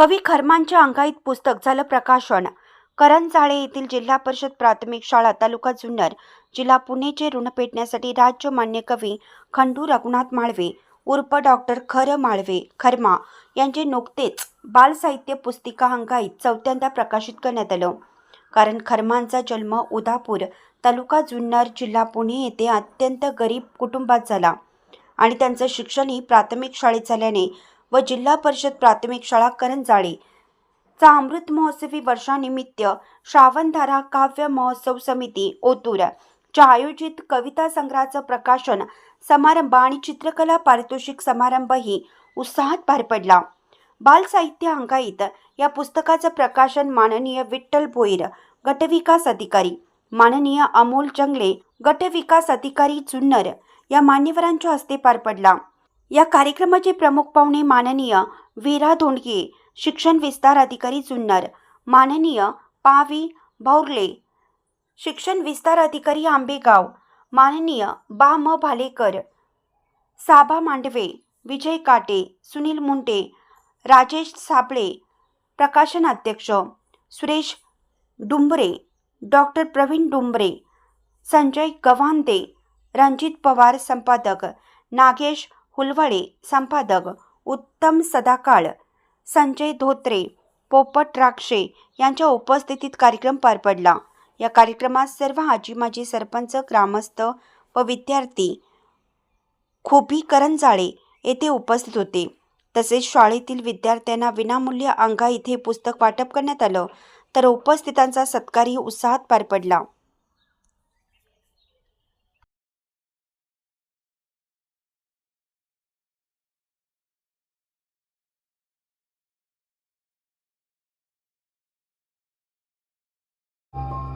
कवी खरमांच्या अंगाईत पुस्तक झालं प्रकाशन. करंजाळे येथील जिल्हा परिषद प्राथमिक शाळा तालुका जुन्नर जिल्हा पुणेचे ऋण पेटण्यासाठी राज्य मान्य कवी खंडू रघुनाथ माळवे उर्फ डॉक्टर खर माळवे खर्मा यांचे नुकतेच बालसाहित्य पुस्तिका अंगाईत चौथ्यांदा प्रकाशित करण्यात आलं. कारण खरमांचा जन्म उदापूर तालुका जुन्नर जिल्हा पुणे येथे अत्यंत गरीब कुटुंबात झाला आणि त्यांचं शिक्षणही प्राथमिक शाळेत झाल्याने व जिल्हा परिषद प्राथमिक शाळा करंजाळे. चा अमृत महोत्सवी वर्षानिमित्त श्रावणधारा काव्य महोत्सव समिती ओतूर. च्या आयोजित कविता संग्रहाचं प्रकाशन समारंभ आणि चित्रकला पारितोषिक समारंभही उत्साहात पार पडला. बालसाहित्य अंगाईत या पुस्तकाचं प्रकाशन माननीय विठ्ठल भोईर गटविकास अधिकारी. माननीय अमोल जंगले गटविकास अधिकारी जुन्नर या मान्यवरांच्या हस्ते पार पडला. या कार्यक्रमाचे प्रमुख पाहुणे माननीय वीरा धोंडगे शिक्षण विस्तार अधिकारी जुन्नर माननीय पावी भौरले शिक्षण विस्तार अधिकारी आंबेगाव माननीय बा म भालेकर साबा मांडवे विजय काटे सुनील मुंडे राजेश साबळे प्रकाशन अध्यक्ष सुरेश डुंबरे डॉक्टर प्रवीण डुंबरे संजय गव्हांदे रणजित पवार संपादक नागेश हुलवळे संपादक उत्तम सदाकाळ संजय धोत्रे पोपट राक्षे यांच्या उपस्थितीत कार्यक्रम पार पडला. या कार्यक्रमात सर्व आजी माजी सरपंच ग्रामस्थ व विद्यार्थी खोबी करंजाळे येथे उपस्थित होते. तसेच शाळेतील विद्यार्थ्यांना विनामूल्य अंगा इथे पुस्तक वाटप करण्यात आलं तर उपस्थितांचा सत्कारही उत्साहात पार पडला. you